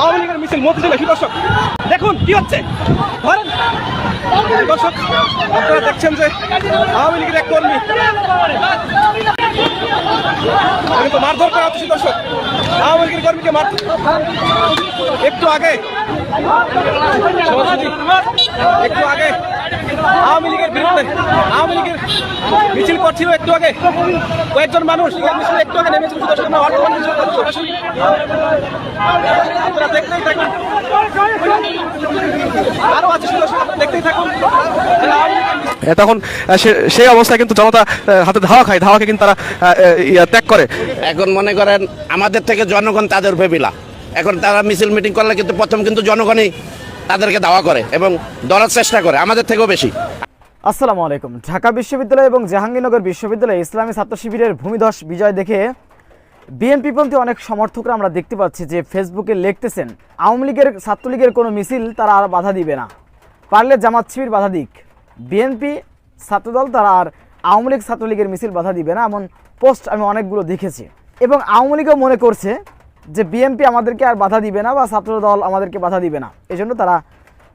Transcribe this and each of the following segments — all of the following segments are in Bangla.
আওয়ামী লীগের মিছিল মতিঝিলে সুদর্শক। দেখুন, কি হচ্ছে? ধরেন, দর্শক, আপনারা দেখছেন যে আওয়ামী লীগের এক কর্মী কিন্তু মারধর করা হচ্ছে দর্শক আওয়ামী লীগের কর্মীকে মার একটু আগে একটু আগে আওয়ামী লীগের বিরুদ্ধে আওয়ামী লীগের মিছিল করছিল একটু আগে। কয়েকজন মানুষ মিছিলে একটু আগে নেমেছিল সরাসরি। দেখতেই থাকুন। আছে দেখতেই থাকুন। তখন সে- সেই অবস্থায় কিন্তু জনতা হাতে ধাওয়া খায় ধাওয়াকে কিন্তু তারা ইয়া, ত্যাগ করে। এখন মনে করেন আমাদের থেকে জনগণ তাদের ভেবিলা। এখন তারা মিছিল মিটিং করলে কিন্তু প্রথম কিন্তু জনগণই তাদেরকে দাওয়া করে এবং ধরার চেষ্টা করে, আমাদের থেকেও বেশি। আসসালামু আলাইকুম। ঢাকা বিশ্ববিদ্যালয় এবং জাহাঙ্গীরনগর বিশ্ববিদ্যালয়ে ইসলামী ছাত্র শিবিরের ভূমিধস বিজয় দেখে বিএনপিপন্থী অনেক সমর্থকরা আমরা দেখতে পাচ্ছি যে ফেসবুকে লিখতেছেন, আওয়ামী লীগের ছাত্রলীগের কোনো মিছিল তারা আর বাধা দিবে না। পারলে জামাত শিবির বাধা দিক। বিএনপি ছাত্রদল তারা আর আওয়ামী লীগ ছাত্রলীগের মিছিল বাধা দিবে না, এমন পোস্ট আমি অনেকগুলো দেখেছি। এবং আওয়ামী লীগও মনে করছে যে বিএনপি আমাদেরকে আর বাধা দিবে না বা ছাত্রদল আমাদেরকে বাধা দিবে না। এজন্য তারা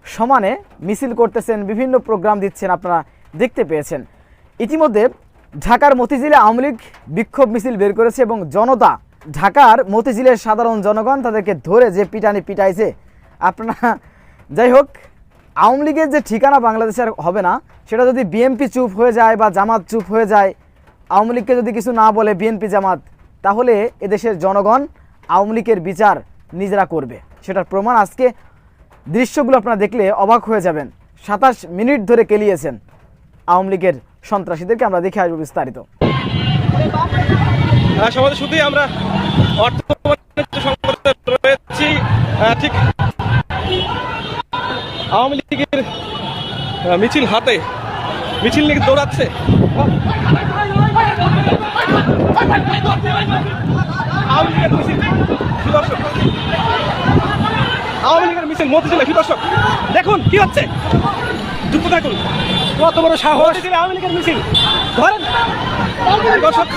সমানে মিছিল করতেছেন, বিভিন্ন প্রোগ্রাম দিচ্ছেন, আপনারা দেখতে পেয়েছেন। ইতিমধ্যে ঢাকার মতিঝিলে আওয়ামী লীগ বিক্ষোভ মিছিল বের করেছে এবং জনতা ঢাকার মতিঝিলের সাধারণ জনগণ তাদেরকে ধরে যে পিটানি পিটাইছে। আপনারা যাই হোক, আওয়ামী লীগের যে ঠিকানা বাংলাদেশে আর হবে না, সেটা যদি বিএনপি চুপ হয়ে যায় বা জামাত চুপ হয়ে যায়, আওয়ামী লীগকে যদি কিছু না বলে বিএনপি জামাত, তাহলে এদেশের জনগণ আওয়ামী লীগের বিচার নিজেরা করবে। সেটার প্রমাণ আজকে দৃশ্যগুলো আপনারা দেখলে অবাক হয়ে যাবেন। সাতাশ মিনিট ধরে কেলিয়েছেন আওয়ামী লীগের সন্ত্রাসীদেরকে আমরা দেখে আসব বিস্তারিত। সমাজে শুধুই আমরা রয়েছি। ঠিক। আওয়ামী লীগের আহ, মিছিল হাতে। মিছিল নিয়ে দৌড়াচ্ছে? আওয়ামী লীগের মিছিল সুদর্শক। দেখুন কি হচ্ছে। থাকুন। কত বড় সাহস। মতিঝিলে আওয়ামী লীগের মিছিল। ধরেন। দর্শক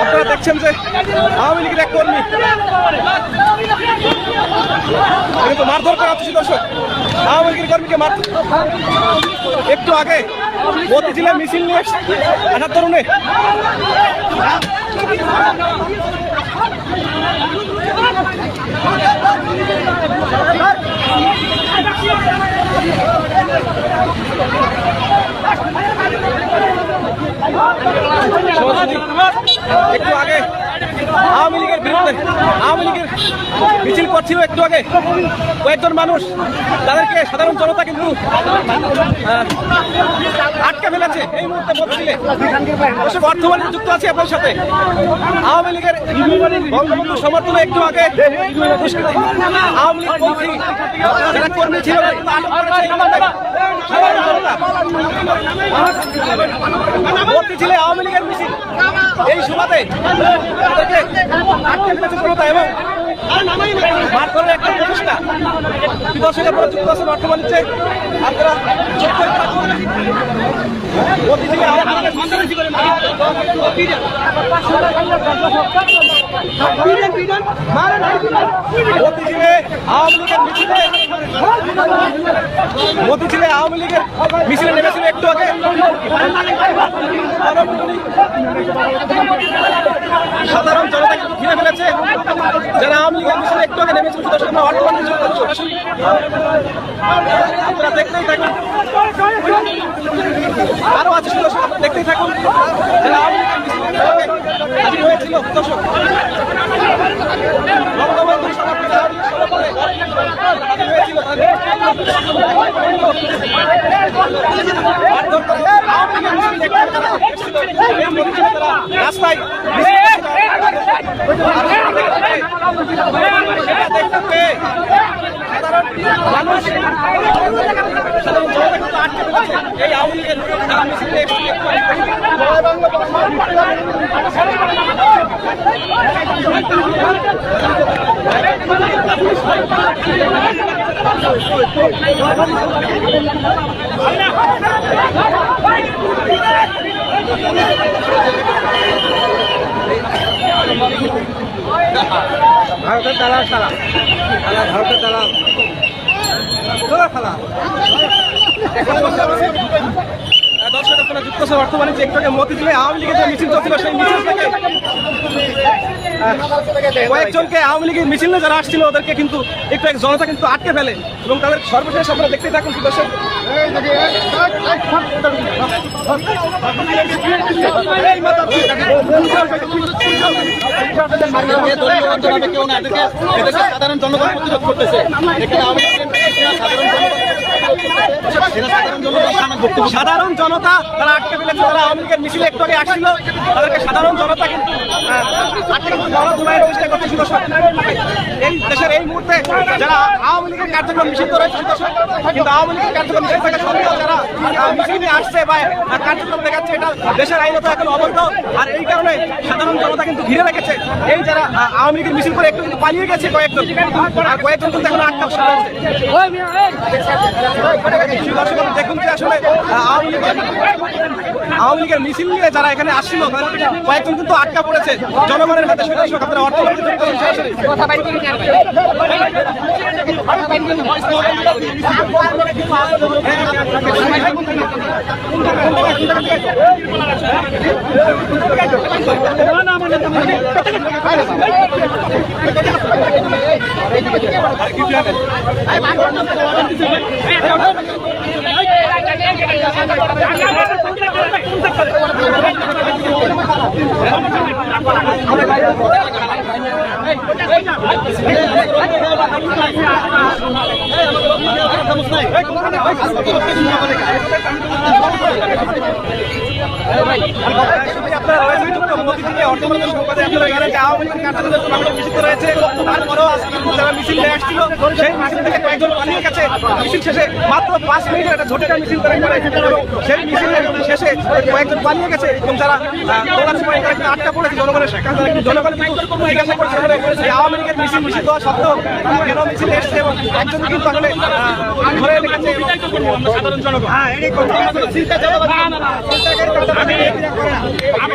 আপনারা দেখছেন যে আওয়ামী লীগের এক কর্মী। কিন্তু মারধর করা হচ্ছে দর্শক আওয়ামী লীগের কর্মীকে মার একটু আগে মতিঝিলে মিছিল নিয়ে আসার তরুণে। সভাপতি, একটু আগে। আওয়ামী লীগের বিরুদ্ধে, আওয়ামী লীগের মিছিল করছিল একটু আগে। কয়েকজন মানুষ, তাদেরকে সাধারণ জনতা কিন্তু আটকে ফেলেছে। এই মুহূর্তে বলছিলে, অবশ্য বর্তমানে যুক্ত আছে আপনার সাথে। আওয়ামী লীগের বঙ্গবন্ধু সমর্থনে একটু আগে আওয়ামী লীগ কর্মী ছিল সাধারণ জনতা। ছিল আওয়ামী লীগের মিছিল। এই আওয়ামী মতিঝিলে আওয়ামী লীগের মিছিলে নেমেছিল একটু আগে। সাধারণ জনতা কিন্তু ঘিরে ফেলেছে? যারা আওয়ামী লীগের মিছিলে একটু আগে নেমেছিল দর্শক আমরা মিছিল সরাসরি আপনারা দেখতেই থাকুন। আরও আছে দর্শক আপনারা দেখতেই থাকুন। যারা আওয়ামী হয়েছিল, দর্শক। বঙ্গবন্ধু সমাপ্তি আওয়ামী রাস্তায় মানুষ এই আওয়ামী লীগের Thank you. ভারতের দালাল খালা ভারতের দালাল। খালা খেলা। দর্শক আপনারা যুক্ত আছে বর্তমানে যে একটু মতি দিলে আওয়ামী লীগের যে মিছিল চলছিল সেই মিছিল থেকে কয়েকজনকে আওয়ামী লীগের মিছিলে যারা আসছিল, ওদেরকে কিন্তু একটু এক জনতা কিন্তু আটকে ফেলে এবং তাদের সর্বশেষ আপনারা দেখতে থাকুন সাধারণ জনগণ প্রতিরোধ করতেছে। সাধারণ জনগণ সাধারণ জনতা, তারা আটকে ফেলেছে, তারা আওয়ামী লীগের মিছিলে একটু আগে আসছিল। তাদেরকে সাধারণ জনতা কিন্তু চেষ্টা করতেছিল এই দেশের এই মুহূর্তে যারা আওয়ামী লীগের কার্যক্রম নিষিদ্ধ রয়েছে কিন্তু আওয়ামী লীগের কার্যক্রম নিষিদ্ধ থাকা যারা মিছিলে আসছে বা কার্যক্রম দেখাচ্ছে, এটা দেশের আইনত এখন অবৈধ। আর এই কারণে সাধারণ জনতা কিন্তু ঘিরে রেখেছে। এই যারা আওয়ামী লীগের মিছিল করে একটু কিন্তু পালিয়ে গেছে কয়েকজন। আর কয়েকজন কিন্তু এখন আটকা দেখুন যে আসলে আওয়ামী লীগের মিছিল নিয়ে যারা এখানে আসছিল, কয়েকজন কিন্তু আটকা পড়েছে জনগণের হাতে, সেটা দর্শক, আপনারা। আপনারা মতিঝিলে অর্থমন্ত্রী সংবাদে আপনারা জানেন যে আওয়ামী লীগের কার্যকর জন্য মিছিল রয়েছে তারপরেও যারা মিছিল নিয়ে আসছিল সেই মিছিল থেকে কয়েকজন পালিয়ে গেছে মিছিল শেষে মাত্র পাঁচ মিনিটের একটা ঝটিকা মিছিল করে করে এবং সেই মিছিলের শেষে কয়েকজন পালিয়ে গেছে এবং যারা তারা কিন্তু আটকা পড়েছে জনগণের জনগণ জিজ্ঞাসা করছে আওয়ামী লীগের মিছিল নিষিদ্ধ হওয়া সত্ত্বেও তারা কেন মিছিলে এসছে এবং একজন কিন্তু ধরে রেখেছে সাধারণ জনগণ হ্যাঁ এই চিন্তা চালাবার আমি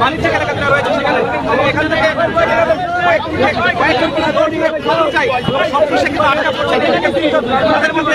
বাণিজ্যিক এলাকাতে রয়েছে সেখানে এবং এখান থেকে কয়েকজন কিন্তু দৌড় দিয়ে পালাতে চায় সব দেশে কিন্তু আটকা পড়ছে তাদের মধ্যে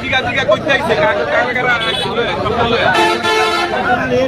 ঠিক আছে ঠিক আছে করতে আইছে কারা কারা সকলে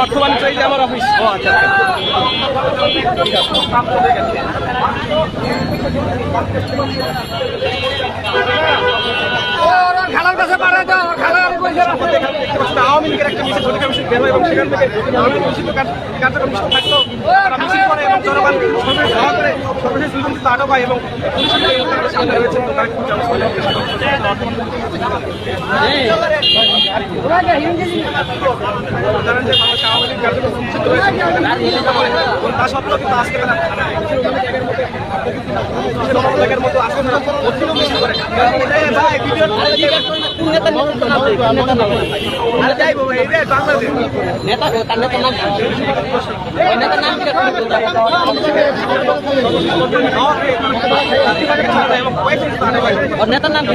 অর্থ বাণিজ্য এই যে আমার অফিস ও আচ্ছা আচ্ছা। আওয়ামী লীগের একটা মিছিল ঝটিকা মিছিল বের হয় এবং সেখান থেকে আওয়ামী লীগ নিষিদ্ধ কার্যক্রম নিষিদ্ধ থাকলেও তারা মিছিল করে এবং জনগণ সর্বশেষ ধাওয়া করে সর্বশেষ দুজন কিন্তু আটক হয় এবং পুলিশের সামনে রয়েছে তো তারা করছে। জানেন যে বাংলাদেশে আওয়ামী লীগ কার্যক্রম নিষিদ্ধ রয়েছে তা সত্ত্বেও কিন্তু আজকে তারা জায়গার মতো তারা ভর্তিও মিছিল করে এই ভাই ভিডিও আরে যাই বাবা এই রে বাংলাদেশ। নেতার নাম কি?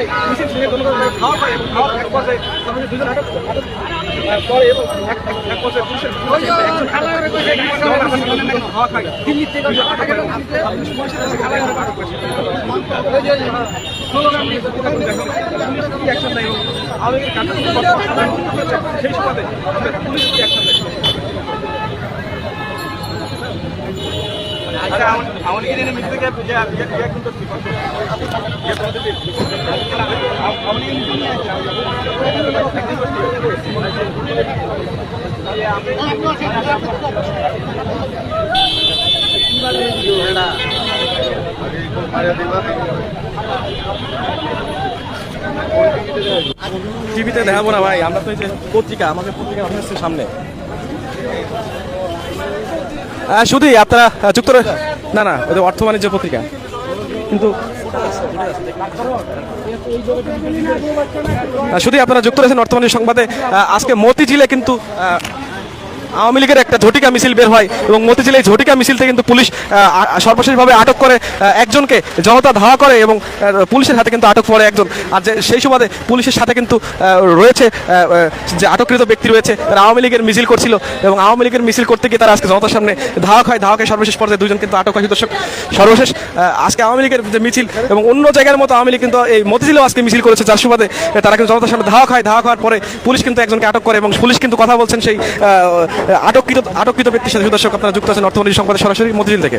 সেই পুলিশ এখানে মিছিল থেকে যে যে যে কিন্তু ঠিক আছে যে তোমাদের আমাদের টিভিতে দেখাবো না ভাই আমরা তো এই যে পত্রিকা আমাদের পত্রিকা অফিসের সামনে। আহ, শুধুই আপনারা আহ, যুক্ত না না ওদের অর্থ বাণিজ্য পত্রিকা। কিন্তু শুধু শুধুই আপনারা যুক্ত রয়েছেন অর্থ বাণিজ্য সংবাদে। আজকে মতিঝিলে কিন্তু আওয়ামী লীগের একটা ঝটিকা মিছিল বের হয় এবং মতিঝিলে এই ঝটিকা মিছিল থেকে কিন্তু পুলিশ সর্বশেষভাবে আটক করে একজনকে জনতা ধাওয়া করে এবং পুলিশের হাতে কিন্তু আটক পড়ে একজন। আর যে, সেই সুবাদে পুলিশের সাথে কিন্তু রয়েছে যে আটককৃত ব্যক্তি রয়েছে, তারা আওয়ামী লীগের মিছিল করছিল এবং আওয়ামী লীগের মিছিল করতে গিয়ে তারা আজকে জনতার সামনে ধাওয়া খায়। ধাওয়া খায় সর্বশেষ পর্যায়ে দুজন কিন্তু আটক হয়। দর্শক সর্বশেষ আজকে আওয়ামী লীগের যে মিছিল এবং অন্য জায়গার মতো আওয়ামী লীগ কিন্তু এই মতিঝিলেও আজকে মিছিল করেছে। যার সুবাদে তারা কিন্তু জনতার সামনে ধাওয়া খায়। ধাওয়া খাওয়ার পরে পুলিশ কিন্তু একজনকে আটক করে এবং পুলিশ কিন্তু কথা বলছেন সেই আটককৃত আটককৃত ব্যক্তির সাথে দর্শক আপনারা যুক্ত আছেন অর্থমন্ত্রী সংবাদে সরাসরি মতিঝিল থেকে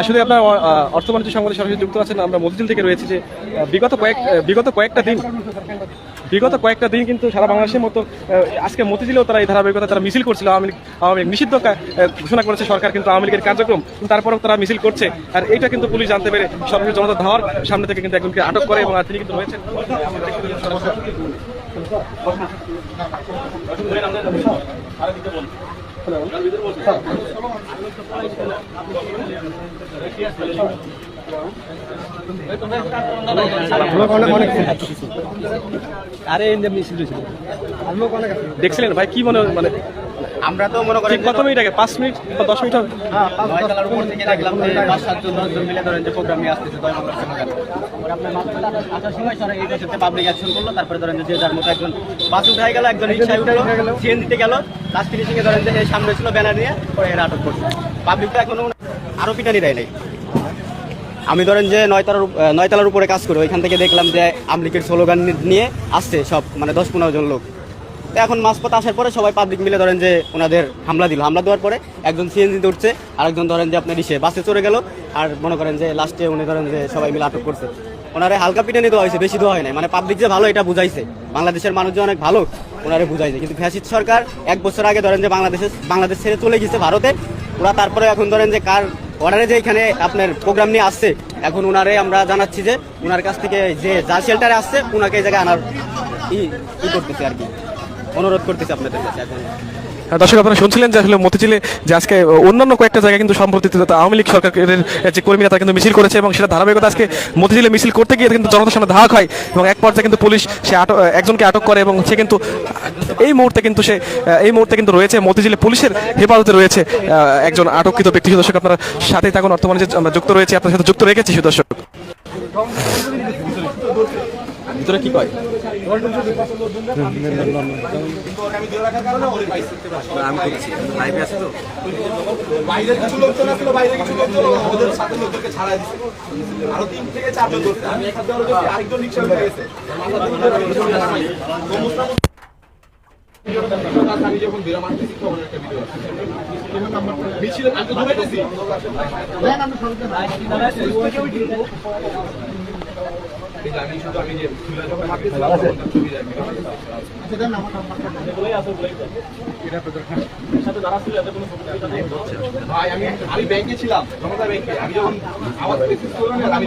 আসলে আপনার আহ, অর্থ বাণিজ্য সংবাদে সরাসরি যুক্ত আছেন আমরা মতিঝিল থেকে রয়েছে যে বিগত কয়েক বিগত কয়েকটা দিন বিগত কয়েকটা দিন কিন্তু সারা বাংলাদেশের মতো আজকে মতিঝিলেও তারা এই ধারাবাহিকতা তারা মিছিল করছিল আওয়ামী লীগ আওয়ামী লীগ নিষিদ্ধ ঘোষণা করেছে সরকার কিন্তু আওয়ামী লীগের কার্যক্রম তারপরেও তারা মিছিল করছে। আর এটা কিন্তু পুলিশ জানতে পেরে সরাসরি জনতা ধাওয়ার সামনে থেকে কিন্তু একজনকে আটক করে এবং আর তিনি কিন্তু রয়েছেন। দেখছিলেন ভাই কি মনে মানে আমরা তো মনে ঠিক কত মিনিট আগে? পাঁচ মিনিট বা দশ মিনিট হবে? নয়তলার উপর থেকে দেখলাম যে পাঁচ সাতজন দশজন মিলে ধরেন যে প্রোগ্রাম নিয়ে আসতেছে দশ আসার- সময় এই পাবলিক অ্যাকশন করল তারপরে ধরেন যে যার মতো একজন বাস উঠাই গেল একজন রিক্সায় উঠল ট্রেন দিতে গেল লাস্ট ফিনিশিং এ ধরেন যে সামনে ছিল ব্যানার নিয়ে পরে এরা আটক করছে। পাবলিক তো এখনও আরও পিটানি দেয় নাই। আমি ধরেন যে নয়তলার উপ- নয়তলার উপরে কাজ করি ওইখান থেকে দেখলাম যে আমলিকের স্লোগান নিয়ে আসছে সব মানে দশ পনেরো জন লোক। তো এখন মাঝপথ আসার পরে সবাই পাবলিক মিলে ধরেন যে ওনাদের হামলা দিল। হামলা দেওয়ার পরে একজন সিএনজিতে উঠছে, আরেকজন ধরেন যে আপনার ইসে বাসে চড়ে গেল, আর মনে করেন যে লাস্টে উনি ধরেন যে সবাই মিলে আটক করছে। ওনারে হালকা পিটানি দেওয়া হয়েছে, বেশি দেওয়া হয় নাই। মানে পাবলিক যে ভালো এটা বুঝাইছে। বাংলাদেশের মানুষ যে অনেক ভালো, ওনারে বুঝাইছে। কিন্তু ফ্যাসিদ সরকার এক বছর আগে ধরেন যে বাংলাদেশে বাংলাদেশ ছেড়ে চলে গেছে ভারতে, ওরা তারপরে এখন ধরেন যে কার অর্ডারে যে এখানে আপনার প্রোগ্রাম নিয়ে আসছে, এখন ওনারে আমরা জানাচ্ছি যে ওনার কাছ থেকে যে যা শেল্টারে আসছে, ওনাকে এই জায়গায় আনার ই ই করতেছে আর কি। অনুরোধ করতেছে আপনাদের কাছে এখন। হ্যাঁ, দর্শক আপনারা শুনছিলেন যে আসলে মতিঝিলে যে আজকে অন্যান্য কয়েকটা জায়গায় কিন্তু সম্প্রতি তো আওয়ামী লীগ সরকারের যে কর্মীরা তারা কিন্তু মিছিল করেছে এবং সেটা ধারাবাহিকতা আজকে মতিঝিলে মিছিল করতে গিয়ে কিন্তু জনতার সামনে ধাক হয় এবং এক পর্যায়ে কিন্তু পুলিশ সে আটক একজনকে আটক করে এবং সে কিন্তু এই মুহূর্তে কিন্তু সে এই মুহূর্তে কিন্তু রয়েছে মতিঝিলে পুলিশের হেফাজতে রয়েছে একজন আটককৃত ব্যক্তি। দর্শক আপনারা সাথে থাকুন বর্তমানে যে আমরা যুক্ত রয়েছে আপনার সাথে যুক্ত রেখেছি দর্শক ভিতরে কি কয়? বাইরে কিছু লোকজন আসলো বাইরে কিছু লোকজন ওদের সাথে লোকদেরকে ছাড়াই দিচ্ছে আরও তিন থেকে চারজন আমি আরেকজন রিক্সা উঠে গেছে। আমি যখন বেরা মারতেছি তখন একটা ভিডিও আছে। মিছিল আমি তো আমি শুধু আমি যে যখন মারতেছি তখন ছবি যায় ভাই আমি আমি ব্যাংকে ছিলাম জনতা ব্যাংকে। আমি যখন আওয়াজ পেয়েছি আমি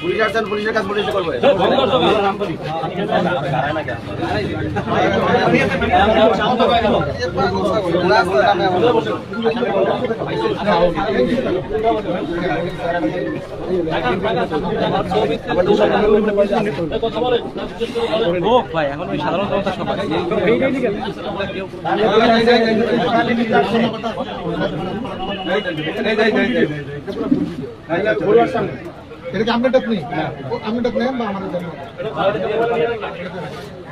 পুলিশ আসছেন পুলিশের কাজ পুলিশ করবে। ভাই এখন ওই সাধারণ জনতা সবাই। এটা কি নেই আপনার ডাক নেন বা আমাদের ডাক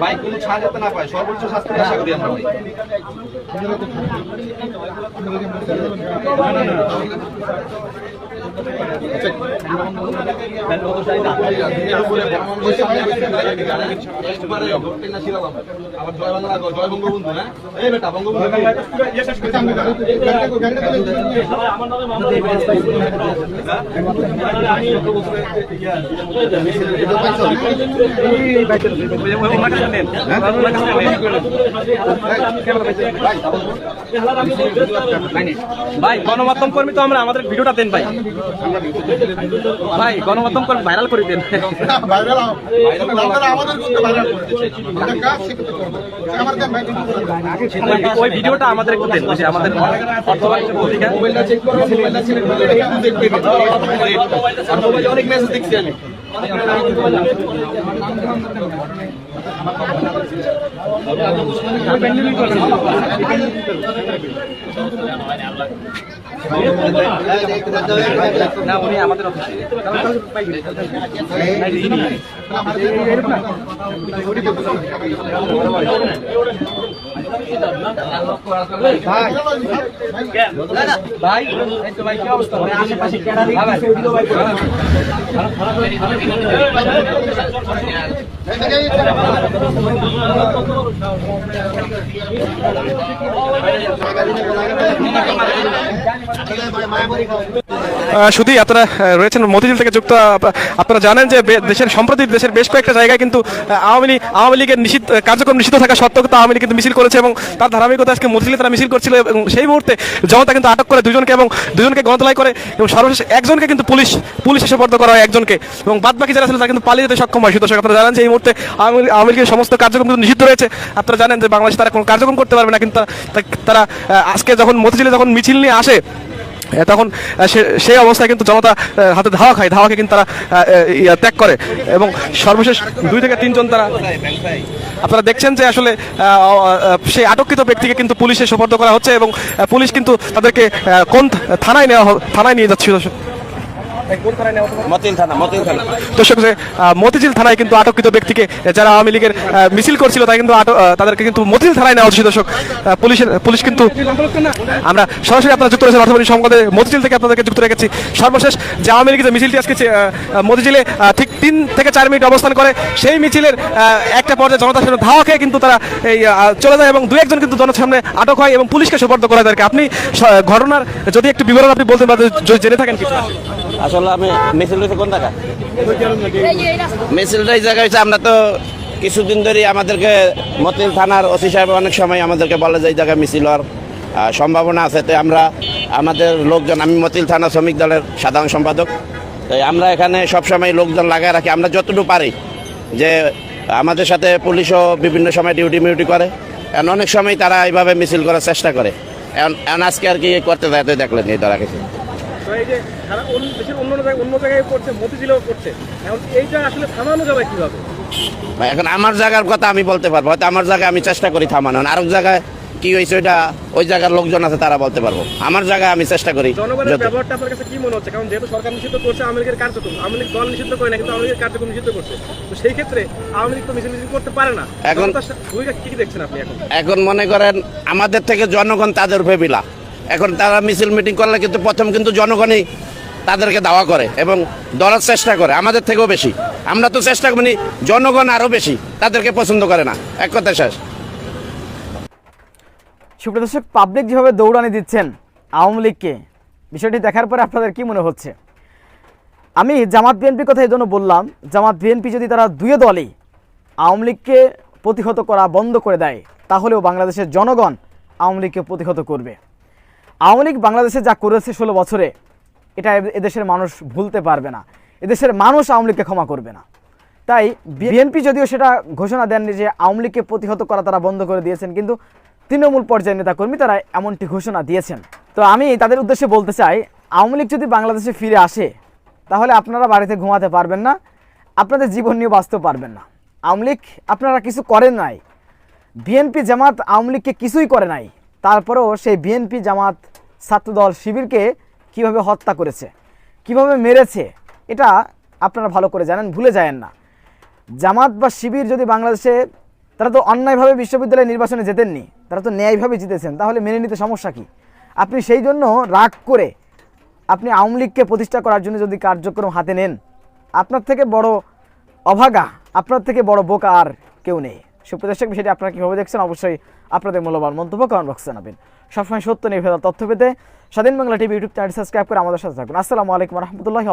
ভাই কোনো ছাড় যাতে না পায় সর্বোচ্চ শাস্তি আশা করি আমরা ভাই। ভাই গণমাধ্যম কর্মী তো আমরা আমাদের ভিডিওটা দেন ভাই। ভাই গণমাধ্যম কর্মী ভাইরাল করে দেন। ওই- ওই ভিডিওটা আমাদের একটু দেন আমাদের পত্রিকা অনেক মেসেজ দেখছি আমি। না উনি আমাদের অফিসে ভাই ভাই শুধুই আপনারা রয়েছেন মতিঝিল থেকে যুক্ত আপনারা জানেন যে দেশের সম্প্রতি দেশের বেশ কয়েকটা জায়গায় কিন্তু আওয়ামী লীগ, আওয়ামী লীগের নিষিদ্ধ, কার্যক্রম নিষিদ্ধ থাকা সত্ত্বেও কিন্তু আওয়ামী লীগ কিন্তু মিছিল করেছে এবং তার ধারাবাহিকতা আজকে মতিঝিলে তারা মিছিল করছিল এবং সেই মুহূর্তে জনতা কিন্তু আটক করে দুজনকে এবং দুজনকে গণতলাই করে এবং সর্বশেষ একজনকে কিন্তু পুলিশ পুলিশ সোপর্দ করা হয় একজনকে এবং বাদ বাকি যারা ছিল তারা কিন্তু পালিয়ে যেতে সক্ষম হয়। সুতরাং আপনারা জানেন যে এই মুহূর্তে আওয়ামী আওয়ামী লীগের সমস্ত কার্যক্রম কিন্তু নিষিদ্ধ রয়েছে। আপনারা জানেন যে বাংলাদেশে তারা কোনো কার্যক্রম করতে পারবে না, কিন্তু তারা আজকে যখন মতিঝিলে যখন মিছিল নিয়ে আসে তখন সেই অবস্থায় কিন্তু জনতা হাতে ধাওয়া খায়। ধাওয়াকে কিন্তু তারা ত্যাগ করে। এবং সর্বশেষ দুই থেকে তিনজন তারা, আপনারা দেখছেন যে আসলে সেই আটককৃত ব্যক্তিকে কিন্তু পুলিশে সোপর্দ করা হচ্ছে এবং পুলিশ কিন্তু তাদেরকে কোন থানায় নেওয়া থানায় নিয়ে যাচ্ছিল মতিল থানা মতিল থানা দর্শক যে আহ, মতিঝিল থানায় কিন্তু আটককৃত ব্যক্তিকে যারা আওয়ামী লীগের মিছিল করছিল তাই কিন্তু আটক- তাদেরকে কিন্তু মতিঝিল থানায় নেওয়া হচ্ছে দর্শক। পুলিশের পুলিশ কিন্তু আমরা সরাসরি আপনারা যুক্ত রয়েছেন অর্থমন্ত্রী সংবাদে মতিঝিল থেকে আপনাদেরকে যুক্ত রেখেছি। সর্বশেষ যে আওয়ামী লীগের যে মিছিলটি আজকে মতিঝিলে ঠিক তিন থেকে চার মিনিট অবস্থান করে সেই মিছিলের আহ, একটা পর্যায়ে জনতার সামনে ধাওয়া খেয়ে কিন্তু তারা এই চলে যায় এবং দু একজন কিন্তু জনতার সামনে আটক হয় এবং পুলিশকে সোপর্দ করা তাদেরকে। আপনি স- ঘটনার যদি একটু বিবরণ আপনি বলতেন বা যদি জেনে থাকেন কিছু কিছুদিন ধরে আমাদেরকে মতিল থানার ওসি সাহেব অনেক সময় আমাদেরকে বলে যে এই জায়গায় মিছিল হওয়ার সম্ভাবনা আছে। তো আমরা, আমাদের লোকজন, আমি মতিল থানা শ্রমিক দলের সাধারণ সম্পাদক। তাই আমরা এখানে সবসময় লোকজন লাগায় রাখি। আমরা যতটুকু পারি যে আমাদের সাথে পুলিশও বিভিন্ন সময় ডিউটি মিউটি করে। এখন অনেক সময় তারা এইভাবে মিছিল করার চেষ্টা করে। এখন আজকে আর কি করতে যায় দেখলেন এই ধরা কিছু তো এই যে সারা অন্য দেশের অন্য জায়গায় অন্য জায়গায় করছে মতিঝিলেও করছে। এখন এইটা আসলে থামানো যাবে কীভাবে? এখন আমার জায়গার কথা আমি বলতে পারব। হয়তো আমার জায়গায় আমি চেষ্টা করি থামানো আরেক জায়গায় কি হয়েছে ওইটা ওই জায়গার লোকজন আছে তারা বলতে পারব। আমার জায়গায় আমি চেষ্টা করি জনগণের আপনার কাছে কি মনে হচ্ছে? কারণ যেহেতু সরকার নিষিদ্ধ করছে আওয়ামী লীগের কার্যক্রম আওয়ামী লীগ দল নিষিদ্ধ করে না কিন্তু আওয়ামী লীগের কার্যক্রম নিষিদ্ধ করছে। তো সেই ক্ষেত্রে আওয়ামী লীগ তো মিছিল মিছিল করতে পারে না। এখন- ভূমিকা কি দেখছেন আপনি এখন? এখন মনে করেন আমাদের থেকে জনগণ তাদের উপরে বিলা এখন তারা মিছিল মিটিং করলে কিন্তু প্রথম কিন্তু জনগণই তাদেরকে দাওয়া করে এবং ধরার চেষ্টা করে, আমাদের থেকেও বেশি। আমরা তো চেষ্টা করি জনগণ আরও বেশি, তাদেরকে পছন্দ করে না। এক কথা শেষ। সুপ্রদর্শক পাবলিক যেভাবে দৌড়ানি দিচ্ছেন আওয়ামী লীগকে, বিষয়টি দেখার পরে আপনাদের কি মনে হচ্ছে? আমি জামাত বিএনপির কথা এই জন্য বললাম, জামাত বিএনপি যদি তারা দুয়ে দলই আওয়ামী লীগকে প্রতিহত করা বন্ধ করে দেয়, তাহলেও বাংলাদেশের জনগণ আওয়ামী লীগকে প্রতিহত করবে। আওয়ামী লীগ বাংলাদেশে যা করেছে ষোলো বছরে, এটা এদেশের মানুষ ভুলতে পারবে না। এদেশের মানুষ আওয়ামী লীগকে ক্ষমা করবে না। তাই বিএনপি যদিও সেটা ঘোষণা দেননি যে আওয়ামী লীগকে প্রতিহত করা তারা বন্ধ করে দিয়েছেন, কিন্তু তৃণমূল পর্যায়ের নেতাকর্মী তারা এমনটি ঘোষণা দিয়েছেন। তো আমি তাদের উদ্দেশ্যে বলতে চাই, আওয়ামী লীগ যদি বাংলাদেশে ফিরে আসে, তাহলে আপনারা বাড়িতে ঘুমাতে পারবেন না, আপনাদের জীবন নিয়ে বাঁচতে পারবেন না। আওয়ামী লীগ আপনারা কিছু করেন নাই। বিএনপি জামাত আওয়ামী লীগকে কিছুই করে নাই। তারপরেও সেই বিএনপি জামাত ছাত্রদল শিবিরকে কীভাবে হত্যা করেছে, কীভাবে মেরেছে, এটা আপনারা ভালো করে জানেন, ভুলে যায়েন না। জামাত বা শিবির যদি বাংলাদেশে, তারা তো অন্যায়ভাবে বিশ্ববিদ্যালয় নির্বাচনে যেতেননি তারা তো ন্যায়ভাবে জিতেছেন, তাহলে মেনে নিতে সমস্যা কী? আপনি সেই জন্য রাগ করে আপনি আওয়ামী লীগকে প্রতিষ্ঠা করার জন্য যদি কার্যক্রম হাতে নেন, আপনার থেকে বড় অভাগা, আপনার থেকে বড় বোকা আর কেউ নেই। সুপ্রদর্শক বিষয়টি আপনারা কীভাবে দেখছেন অবশ্যই আপনাদের মূল্যবান মন্তব্য কমেন্ট বক্সে জানাবেন। সবসময় সত্য নির্ভেজাল তথ্য পেতে Swadhin Bangla TV YouTube channel subscribe করে আমাদের সাথে থাকুন। আসসালামু আলাইকুম রহমতুল্লাহ